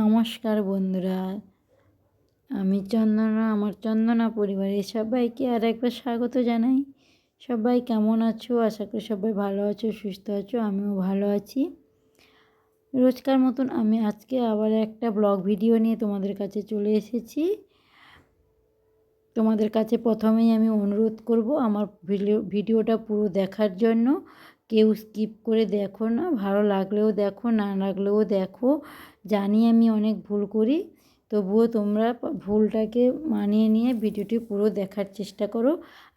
নমস্কার বন্ধুরা। আমি চন্দনা, আমার চন্দনা পরিবারের সবাইকে আর একবার স্বাগত জানাই। সবাই কেমন আছো? আশা করি সবাই ভালো আছো, সুস্থ আছো, আমিও ভালো আছি। রোজকার মতন আমি আজকে আবার একটা ব্লগ ভিডিও নিয়ে তোমাদের কাছে চলে এসেছি। তোমাদের কাছে প্রথমেই আমি অনুরোধ করব আমার ভিডিও, ভিডিওটা পুরো দেখার জন্য। কেউ স্কিপ করে দেখো না, ভালো লাগলেও দেখো, না লাগলেও দেখো। জানি আমি অনেক ভুল করি, তবুও তোমরা ভুলটাকে মানিয়ে নিয়ে ভিডিওটি পুরো দেখার চেষ্টা করো।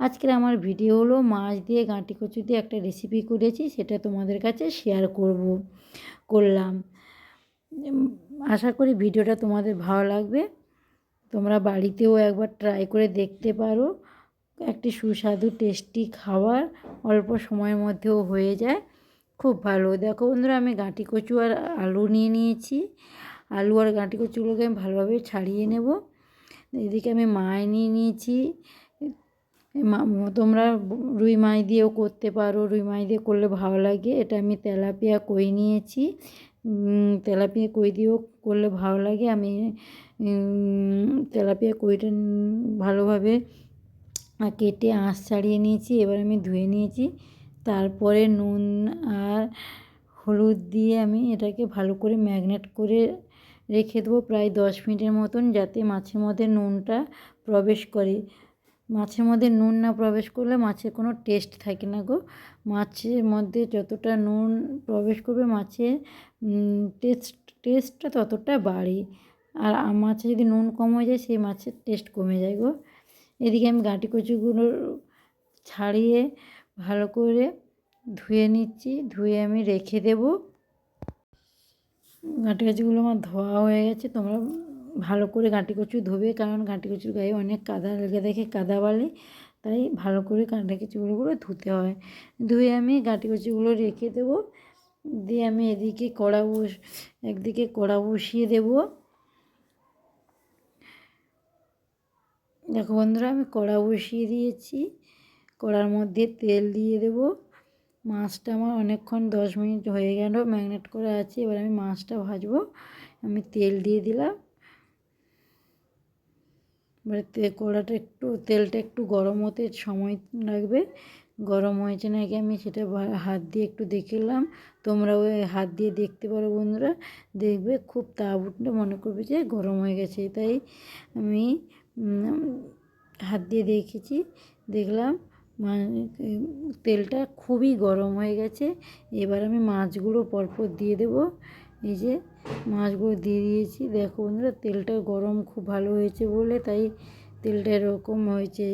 আজকের আমার ভিডিও হলো মাছ দিয়ে গাঁটি কচু দিয়ে একটা রেসিপি করেছি, সেটা তোমাদের কাছে শেয়ার করব, করলাম। আশা করি ভিডিওটা তোমাদের ভালো লাগবে। তোমরা বাড়িতেও একবার ট্রাই করে দেখতে পারো। একটি সুস্বাদু টেস্টি খাবার অল্প সময়ের মধ্যেও হয়ে যায়। খুব ভালো। দেখো বন্ধুরা, আমি গাঁটি কচু আর আলু নিয়ে নিয়েছি। আলু আর গাঁটি কচুগুলোকে আমি ভালোভাবে ছাড়িয়ে নেব। এদিকে আমি মাছ নিয়ে নিয়েছি। তোমরা রুই মাছ দিয়েও করতে পারো। রুই মাছ দিয়ে করলে ভালো লাগে। এটা আমি তেলাপিয়া কই নিয়েছি। তেলাপিয়া কই দিয়েও করলে ভালো লাগে। আমি তেলাপিয়া কইটা ভালোভাবে কেটে আঁশ ছাড়িয়ে নিয়েছি, এবার আমি ধুয়ে নিয়েছি। তারপরে নুন আর হলুদ দিয়ে আমি এটাকে ভালো করে ম্যাগনেট করে রেখে দেবো প্রায় দশ মিনিটের মতন, যাতে মাছের মধ্যে নুনটা প্রবেশ করে। মাছের মধ্যে নুন না প্রবেশ করলে মাছের কোনো টেস্ট থাকে না গো। মাছের মধ্যে যতটা নুন প্রবেশ করবে, মাছের টেস্ট, টেস্টটা ততটা বাড়ে। আর মাছে যদি নুন কম হয়ে যায়, সেই মাছের টেস্ট কমে যায় গো। এদিকে আমি গাঁটি কচুগুলো ছাড়িয়ে ভালো করে ধুয়ে নিচ্ছি, ধুয়ে আমি রেখে দেব। গাঁটি কচুগুলো আমার ধোয়া হয়ে গেছে, তোমরা ভালো করে গাঁটি কচু ধোবে, কারণ গাঁটি কচুর গায়ে অনেক কাদা লেগে দেখে কাদা বালি, তাই ভালো করে গাঁটি কচুগুলো ধুতে হয়। ধুয়ে আমি গাঁটি কচুগুলো রেখে দেব, দিয়ে আমি এদিকে কড়া বস, একদিকে কড়া বসিয়ে দেবো। দেখো বন্ধুরা, আমি কড়া বসিয়ে দিয়েছি। কড়ার মধ্যে তেল দিয়ে দেব। মাছটা আমার অনেকক্ষণ দশ মিনিট হয়ে গেল ম্যাগনেট করে আছে। এবার আমি মাছটা ভাজবো। আমি তেল দিয়ে দিলাম। এবারে কড়াটা একটু, তেলটা একটু গরম হতে সময় লাগবে। গরম হয়েছে নাকি আমি সেটা হাত দিয়ে একটু দেখলাম তোমরা ওই হাত দিয়ে দেখতে পারো বন্ধুরা। দেখবে খুব তাপ উঠলে মনে করবে যে গরম হয়ে গেছে। তাই আমি হাত দিয়ে দেখেছি, দেখলাম তেলটা খুবই গরম হয়ে গেছে। এবার আমি মাছগুলো পরপর দিয়ে দেবো। এই যে মাছগুলো দিয়ে দিয়েছি। দেখো বন্ধুরা, তেলটা গরম খুব ভালো হয়েছে বলে তাই তেলটা এরকম হয়েছে।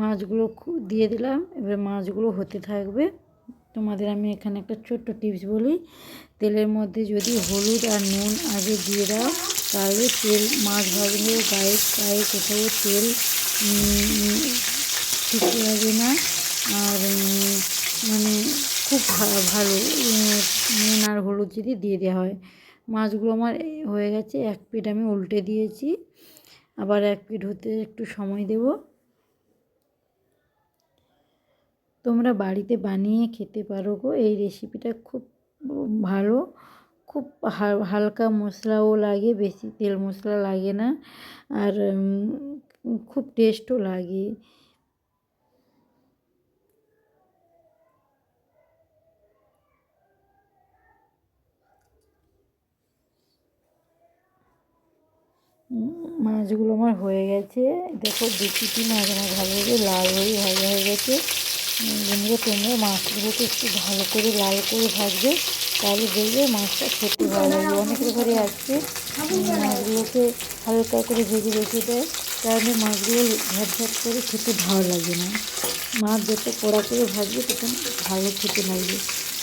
মাছগুলো দিয়ে দিলাম। এবার মাছগুলো হতে থাকবে। তোমাদের আমি এখানে একটা ছোট্ট টিপস বলি। তেলের মধ্যে যদি হলুদ আর নুন আগে দিয়ে দাও, তাহলে তেল, মাছ ভাজলে গায়ে গায়ে কোথাও তেল ঠিক লাগে না। আর মানে খুব ভালো নুন আর হলুদ যদি দিয়ে দেওয়া হয়। মাছগুলো আমার হয়ে গেছে, এক পিঠ আমি উল্টে দিয়েছি। আবার এক পিঠ হতে একটু সময় দেব। তোমরা বাড়িতে বানিয়ে খেতে পারো গো, এই রেসিপিটা খুব ভালো। খুব হালকা মশলাও লাগে, বেশি তেল মশলা লাগে না। আর খুব টেস্টও লাগে। মাছগুলো আমার হয়ে গেছে। দেখো দুটি মাছ আমার ভালোভাবে লাল হয়ে ভাজা হয়ে গেছে। বন্ধুরা, তোমরা মাছগুলোকে একটু ভালো করে লাল করে ভাজবে, তাহলে দেখবে মাছটা খেতে ভালো লাগবে। অনেকের ঘরে আছে মাছগুলোকে হালকা করে ভেজে রেখে দেয় তাহলে মাছগুলো ঝাট করে খেতে ভালো লাগে না। মাছ যত কড়া করে ভাজবে তখন ভালো খেতে লাগবে।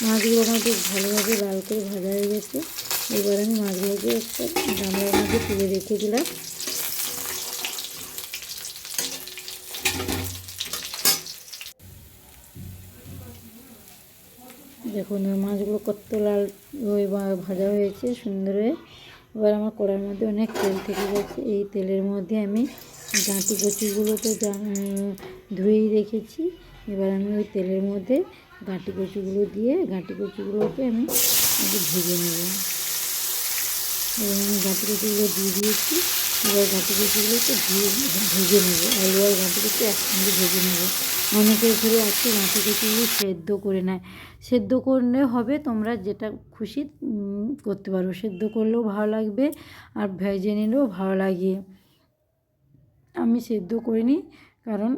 মাছগুলো আমার বেশ ভালোভাবে লাল করে ভাজা হয়ে গেছে। এবার আমি মাছগুলোকে একটা গামলার মধ্যে তুলে রেখে দিলাম। দেখুন মাছগুলো কত লাল হয়ে ভাজা হয়েছে, সুন্দর হয়ে। এবার আমার কড়ার মধ্যে অনেক তেল থেকে গেছে। এই তেলের মধ্যে আমি গাঁটি কচুগুলো তো ধুয়েই রেখেছি। এবার আমি ওই তেলের মধ্যে গাঁটি কচুগুলো দিয়ে, গাঁটি কচুগুলোকে আমি ভেজে নেব। এবার আমি গাঁটি কচুগুলো দিয়ে দিয়েছি। এবার গাঁটি কচুগুলোকে একটু ভেজে নেব। আলু আর গাঁটি কচু একসঙ্গে ভেজে নেব। অনেকের ঘরে আছে গাঁটি কচুগুলো সেদ্ধ করে নেয়। সেদ্ধ করলে হবে তোমরা যেটা খুশি করতে পারো। সেদ্ধ করলেও ভালো লাগবে আর ভেজে নিলেও ভালো লাগে। আমি সেদ্ধ করিনি, কারণ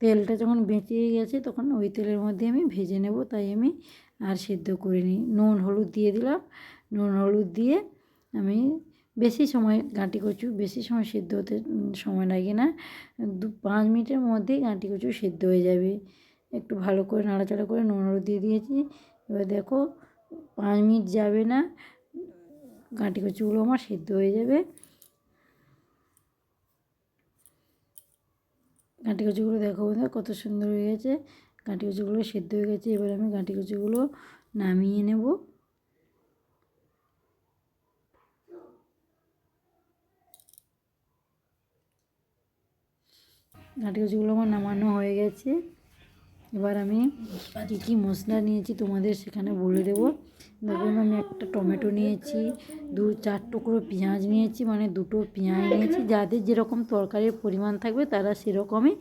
তেলটা যখন বেঁচে গেছে তখন ওই তেলের মধ্যে আমি ভেজে নেব, তাই আমি আর সেদ্ধ করিনি। নুন, হলুদ দিয়ে দিলাম। নুন, হলুদ দিয়ে আমি বেশি সময়, গাঁটি কচু বেশি সময় সেদ্ধ হতে সময় লাগে না। দু, পাঁচ মিনিটের মধ্যেই গাঁটি কচু সেদ্ধ হয়ে যাবে। একটু ভালো করে নাড়াচাড়া করে নুন, হলুদ দিয়ে দিয়েছি। এবার দেখো, পাঁচ মিনিট যাবে না। গাঁটি কচুগুলো আমার সেদ্ধ হয়ে যাবে। গাঁটি কচুগুলো দেখো বন্ধুরা, কত সুন্দর হয়ে গেছে। গাঁটি কচুগুলো সেদ্ধ হয়ে গেছে, এবার আমি গাঁটি কচুগুলো নামিয়ে নেব। গাঁটি কচুগুলো আমার নামানো হয়ে গেছে। এবার আমি কী কী মশলা নিয়েছি তোমাদের সেখানে বলে দেবো। দেখুন, আমি একটা টমেটো নিয়েছি, দু, চার টুকরো পেঁয়াজ নিয়েছি মানে দুটো পেঁয়াজ নিয়েছি। যাদের যেরকম তরকারির পরিমাণ থাকবে, তারা সেরকমই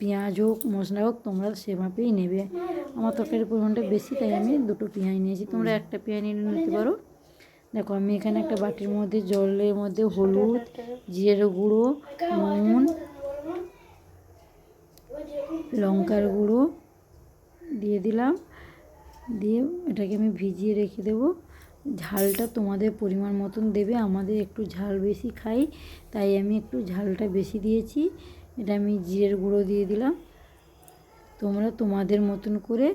পেঁয়াজ হোক, মশলা হোক, তোমরা সেভাবেই নেবে। আমার তরকারির পরিমাণটা বেশি, তাই আমি দুটো পেঁয়াজ নিয়েছি। তোমরা একটা পেঁয়াজ নিয়ে নিতে পারো। দেখো, আমি এখানে একটা বাটির মধ্যে জলের মধ্যে হলুদ, জিরের গুঁড়ো, নুন লঙ্কার গুঁড়ো দিয়ে দিলাম। দিয়ে এটাকে আমি ভিজিয়ে রেখে দেবো। ঝালটা তোমাদের পরিমাণ মতন দেবে, আমাদের একটু ঝাল বেশি খাই, তাই আমি একটু ঝালটা বেশি দিয়েছি। এটা আমি জিরের গুঁড়ো দিয়ে দিলাম। তোমরা তোমাদের মতন করে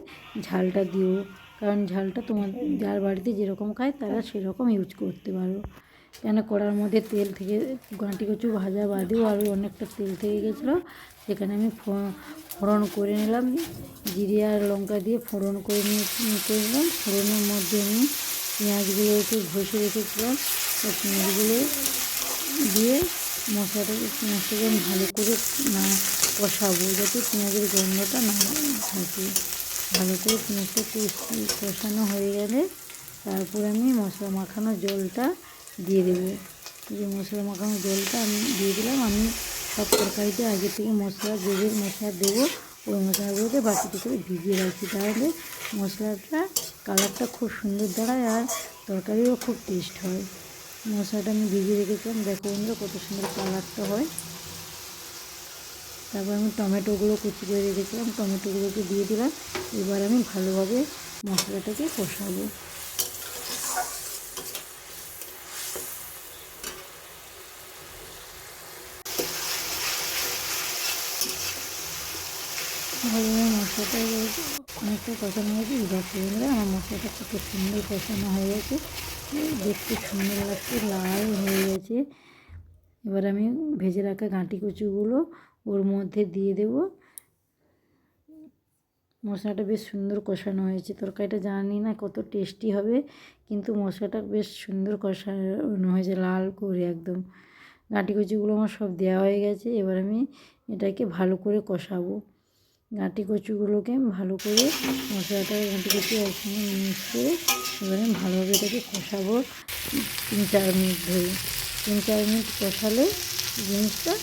ঝালটা দিও, কারণ ঝালটা তোমার যার বাড়িতে যেরকম খায় তারা সেরকম ইউজ করতে পারো। কেন কড়ার মধ্যে তেল থেকে গাঁটি কচু ভাজা বাদেও আরও অনেকটা তেল থেকে গেছিল সেখানে আমি ফোড়ন করে নিলাম। জিরে আর লঙ্কা দিয়ে ফোড়ন করে নিয়ে করে নিলাম ফোড়নের মধ্যে আমি পেঁয়াজগুলো একটু ঘষে রেখেছিলাম। তো পেঁয়াজগুলো দিয়ে মশলাটাকে পেঁয়াজটাকে ভালো করে না কষাবো, যাতে পেঁয়াজের গন্ধটা না থাকে। ভালো করে পেঁয়াজটা কষি, কষানো হয়ে গেলে তারপর আমি মশলা মাখানো জলটা দিয়ে দেবো। যে মশলা মাখানো জলটা আমি দিয়ে দিলাম। আমি সব তরকারিতে আগে থেকে মশলা যে মশলা দেবো। ওই মশলাগুলোকে বাটিতে করে ভিজিয়ে রাখি তাহলে মশলাটা, কালারটা খুব সুন্দর দাঁড়ায় আর তরকারিও খুব টেস্ট হয়। মশলাটা আমি ভিজিয়ে রেখেছিলাম। দেখো বন্ধুরা কত সুন্দর কালারটা হয়। তারপর আমি টমেটোগুলো কুচি করে রেখেছিলাম। টমেটোগুলোকে দিয়ে দিলাম। এবার আমি ভালোভাবে মশলাটাকে কষাবো ভালোভাবে মশলাটা অনেকটা কষানো হয়েছে দেখো বন্ধুরা আমার মশলাটা কত সুন্দর কষানো হয়ে গেছে। দেখতে সুন্দর লাগছে, লাল হয়ে গেছে। এবার আমি ভেজে রাখা গাঁটি কচুগুলো ওর মধ্যে দিয়ে দেব। মশলাটা বেশ সুন্দর কষানো হয়েছে। তরকারিটা জানি না কত টেস্টি হবে, কিন্তু মশলাটা বেশ সুন্দর কষানো হয়েছে, লাল করে একদম। গাঁটি কচুগুলো আমার সব দেওয়া হয়ে গেছে। এবার আমি এটাকে ভালো করে কষাবো। গাঁটি কচুগুলোকে ভালো করে মশলাটা গাঁটি কচু একসঙ্গে মিশিয়ে এবারে ভালোভাবে এটাকে কষাবো তিন চার মিনিট ধরে। তিন চার মিনিট কষালে জিনিসটা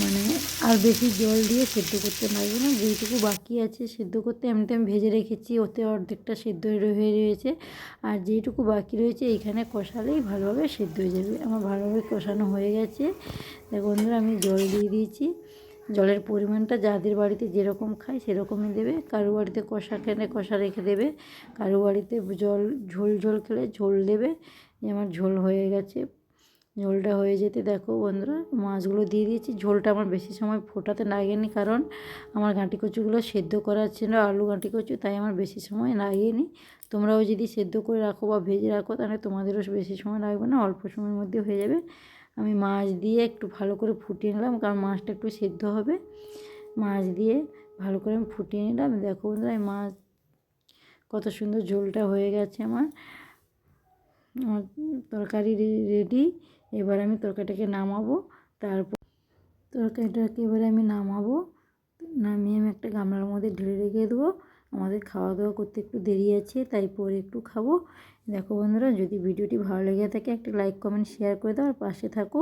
মানে আর বেশি জল দিয়ে সেদ্ধ করতে লাগবে না। যেইটুকু বাকি আছে সেদ্ধ করতে এমনিতে আমি ভেজে রেখেছি, ওতে অর্ধেকটা সেদ্ধ হয়ে রয়েছে। আর যেইটুকু বাকি রয়েছে এইখানে কষালেই ভালোভাবে সেদ্ধ হয়ে যাবে। আমার ভালোভাবে কষানো হয়ে গেছে। দেখো বন্ধুরা, আমি জল দিয়ে দিয়েছি। জলের পরিমাণটা যাদের বাড়িতে যেরকম খায় সেরকমই দেবে। কারও বাড়িতে কষা খেলে কষা রেখে দেবে। কারও বাড়িতে জল, ঝোল ঝোল খেলে ঝোল দেবে। যে আমার ঝোল হয়ে গেছে। ঝোলটা হয়ে যেতে দেখো বন্ধুরা, মাছগুলো দিয়ে দিয়েছি। ঝোলটা আমার বেশি সময় ফোটাতে লাগেনি কারণ আমার গাঁটি কচুগুলো সেদ্ধ করার ছিল, আলু গাঁটি কচু তাই আমার বেশি সময় লাগেনি। তোমরাও যদি সেদ্ধ করে রাখো বা ভেজে রাখো, তাহলে তোমাদেরও বেশি সময় লাগবে না, অল্প সময়ের মধ্যে হয়ে যাবে। আমি মাছ দিয়ে একটু ভালো করে ফুটিয়ে নিলাম, কারণ মাছটা একটু সেদ্ধ হবে। মাছ দিয়ে ভালো করে আমি ফুটিয়ে নিলাম। দেখো বন্ধুরা মাছ কত সুন্দর ঝোলটা হয়ে গেছে আমার। আমার তরকারি রেডি এবার আমি তরকারিটাকে নামাবো। তারপর তরকারিটাকে এবারে আমি নামাবো। নামিয়ে আমি একটা গামলার মধ্যে ঢেলে রেখে দেবো। আমাদের খাওয়া দাওয়া করতে একটু দেরি আছে, তাই পরে একটু খাব। দেখো বন্ধুরা, যদি ভিডিওটি ভালো লেগে থাকে, একটা লাইক কমেন্ট শেয়ার করে দাও, আর পাশে থাকো।